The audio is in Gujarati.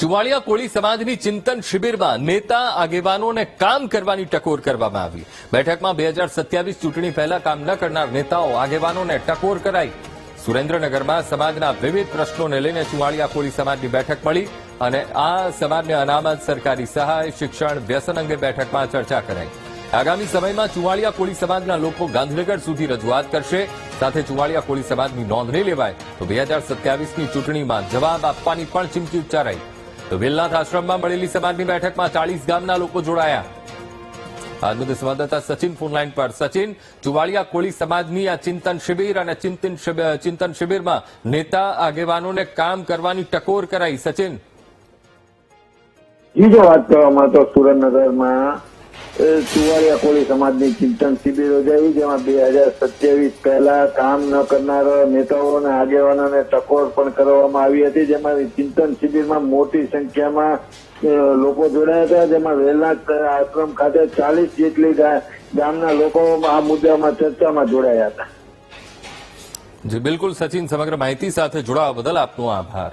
ચુવાડિયા કોળી સમાજની ચિંતન શિબિરમાં નેતા આગેવાનોને કામ કરવાની ટકોર કરવામાં આવી. બેઠકમાં બે હજાર સત્યાવીસ ચૂંટણી પહેલા કામ ન કરનાર નેતાઓ આગેવાનોને ટકોર કરાઈ. સુરેન્દ્રનગરમાં સમાજના વિવિધ પ્રશ્નોને લઈને ચુવાળિયા કોળી સમાજની બેઠક મળી અને આ સમાજને અનામત સરકારી સહાય, શિક્ષણ, વ્યસન અંગે બેઠકમાં ચર્ચા કરાઈ. આગામી સમયમાં ચુવાળિયા કોળી સમાજના લોકો ગાંધીનગર સુધી રજૂઆત કરશે. સાથે ચુવાળિયા કોળી સમાજની નોંધણી લેવાય તો બે હજાર સત્યાવીસની ચૂંટણીમાં જવાબ આપવાની પણ ચીમકી ઉચ્ચારાઈ. તો વેલનાથ આશ્રમમાં મળેલી સમાજની બેઠકમાં ચાલીસ ગામના લોકો જોડાયા. મુદ્દે સંવાદદાતા સચિન ફોનલાઈન પર. સચિન ચુવાડિયા કોળી સમાજની આ ચિંતન શિબિર અને ચિંતન ચિંતન શિબિરમાં નેતા આગેવાનોને કામ કરવાની ટકોર કરાઈ. સચિન. બીજો વાત કરવામાં તો સુરેન્દ્રનગરમાં ચુવાડિયા કોળી સમાજની ચિંતન શિબિર યોજાઈ જેમાં બે હજાર સત્યાવીસ પહેલા કામ ન કરનારા નેતાઓ અને આગેવાનોને ટકોર પણ કરવામાં આવી હતી. જેમાં ચિંતન શિબિરમાં મોટી સંખ્યામાં લોકો જોડાયા હતા. જેમાં વહેલા આશ્રમ ખાતે ચાલીસ જેટલી ગામના લોકો આ મુદ્દામાં ચર્ચામાં જોડાયા હતા. જી, બિલકુલ સચિન, સમગ્ર માહિતી સાથે જોડાવા બદલ આપનો આભાર.